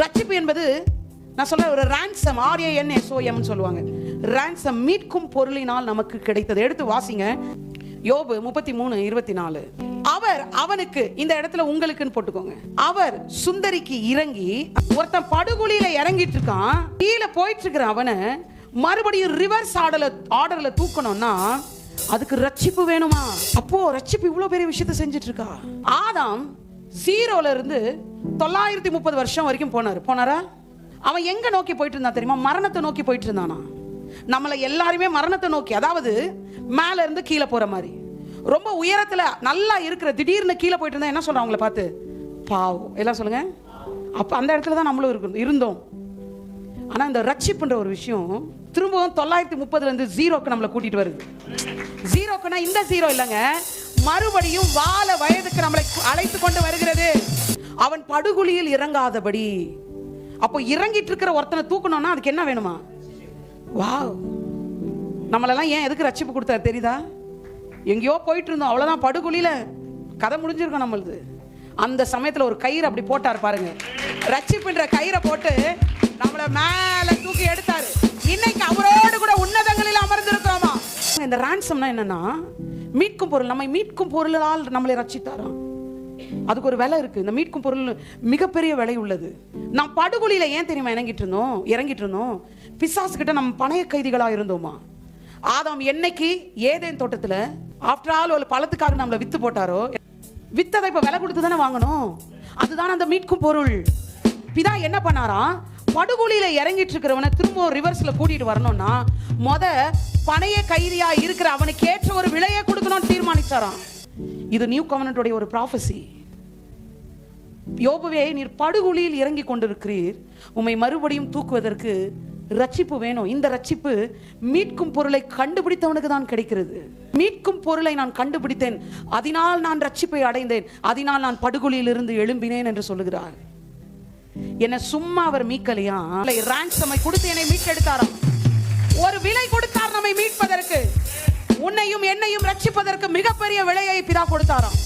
ரட்சிப்பு என்பது நான் சொல்ல ஒரு ransom R A N S O M சொல்லுவாங்க. ரேன்சம் மீட்கும் பொருளினால் நமக்கு கிடைத்தது. எடுத்து வாசிங்க. யோபு முப்பத்தி மூணு இருபத்தி நாலு அவர் அவனுக்கு இந்த இடத்துல உங்களுக்குன்னு போட்டுக்கோங்க. அவர் சுந்தரிக்கு இறங்கி ஒருத்தன் படுகொலியில இறங்கிட்டு இருக்கான் கீழே போயிட்டு இருக்கிற அவனை மறுபடியும் ரிவர்ஸ் ஆர்டர்ல ஆர்டர்ல தூக்கணும்னா அதுக்கு ரட்சிப்பு வேணுமா? அப்போ ரட்சிப்பு இவ்வளவு பெரிய விஷயத்தை செஞ்சுட்டு இருக்கா ஆதாம் ஜீரோல இருந்து தொள்ளாயிரத்தி முப்பது வருஷம் வரைக்கும் போனார். போனாரா? அவன் எங்க நோக்கி போயிட்டு இருந்தான் தெரியுமா? மரணத்தை நோக்கி போயிட்டு இருந்தானா நம்மளை எல்லாருமே மரணத்தை நோக்கி அதாவது மேல இருந்து கீழே போற மாதிரி. ரொம்ப உயரத்துல நல்லா இருக்கிற திடீர்னு கீழே போயிட்டு இருந்தா என்ன சொல்றான் அவங்கள பார்த்து? பாவம். எல்லாம் சொல்லுங்க. அப்ப அந்த இடத்துல தான் நம்மளும் இருக்கு இருந்தோம். ஆனா இந்த ரட்சிப்புன்ற ஒரு விஷயம் திரும்பவும் தொள்ளாயிரத்தி முப்பதுல இருந்து ஜீரோக்கு நம்மளை கூட்டிட்டு வருது. ஜீரோக்குன்னா இந்த ஜீரோ இல்லைங்க. மறுபடியும் வாழ வயதுக்கு நம்மளை அழைத்து கொண்டு வருகிறது. அவன் படுகுழியில் இறங்காதபடி. அப்போ இறங்கிட்டு இருக்கிற ஒருத்தனை தூக்கணும்னா அதுக்கு என்ன வேணுமா? வாவ். நம்மளெல்லாம் ஏன் எதுக்கு ரட்சிப்பு கொடுத்தாரு தெரியுதா? எங்கேயோ போயிட்டு இருந்தோம் அவ்வளோதான் படுகுழியில கதை முடிஞ்சிருக்கோம் நம்மளுது. அந்த சமயத்தில் ஒரு கயிறு அப்படி போட்டார் பாருங்க. ரட்சிப்புன்ற கயிறை போட்டு நம்மளை மேலே தூக்கி எடுத்தாரு. இன்னைக்கு அவர் இந்த ரேன்சம்னா என்னன்னா மீட்கும் பொருள் நம்மை மீட்கும் பொருளால் நம்மளை ரட்சித்தாராம். அதுக்கு ஒரு விலை இருக்கு. இந்த மீட்கும் பொருள் மிகப்பெரிய விலை உள்ளது. நாம் படுகொலியில ஏன் தெரியுமா இறங்கிட்டு இருந்தோம்? இறங்கிட்டு இருந்தோம். பிசாசு கிட்ட நம்ம பணைய கைதிகளா இருந்தோமா? ஆதாம் என்னைக்கு ஏதேன் தோட்டத்துல ஆஃப்டர் ஆல் ஒரு பழத்துக்காக நம்மளை வித்து போட்டாரோ? வித்ததை இப்ப விலை கொடுத்து தானே வாங்கணும். அதுதான் அந்த மீட்கும் பொருள். பிதா என்ன பண்ணாராம்? படுகொலியில இறங்கிட்டு இருக்கிறவனை திரும்ப ரிவர்ஸ்ல கூட்டிட்டு வரணும்னா முத பணைய கைதியா இருக்கிற அவனுக்கு ஏற்ற ஒரு விலையை கொடுக்கணும்னு தீர்மானிச்சாராம். இது நியூ கவர்னட்டுடைய ஒரு ப்ராஃபசி யோபுவே நீர் படுகுழியில் இறங்கி கொண்டிருக்கிறீர். உம்மை மறுபடியும் தூக்குவதற்கு ரட்சிப்பு வேணும். இந்த ரட்சிப்பு மீட்கும் பொருளை கண்டுபிடித்தவனுக்கு தான் கிடைக்கிறது. மீட்கும் பொருளை நான் கண்டுபிடித்தேன். அதனால் நான் ரட்சிப்பை அடைந்தேன். அதனால் நான் படுகொலியில் இருந்து எழும்பினேன் என்று சொல்லுகிறார். என்னை சும்மா அவர் மீட்கலையா? ரான்சமை கொடுத்து என்னை மீட்டெடுத்தாராம் ஒரு விலை கொடுத்தார் நம்மை மீட்பதற்கு. உன்னையும் என்னையும் ரட்சிப்பதற்கு மிகப்பெரிய விலையை பிதா கொடுத்தாராம்.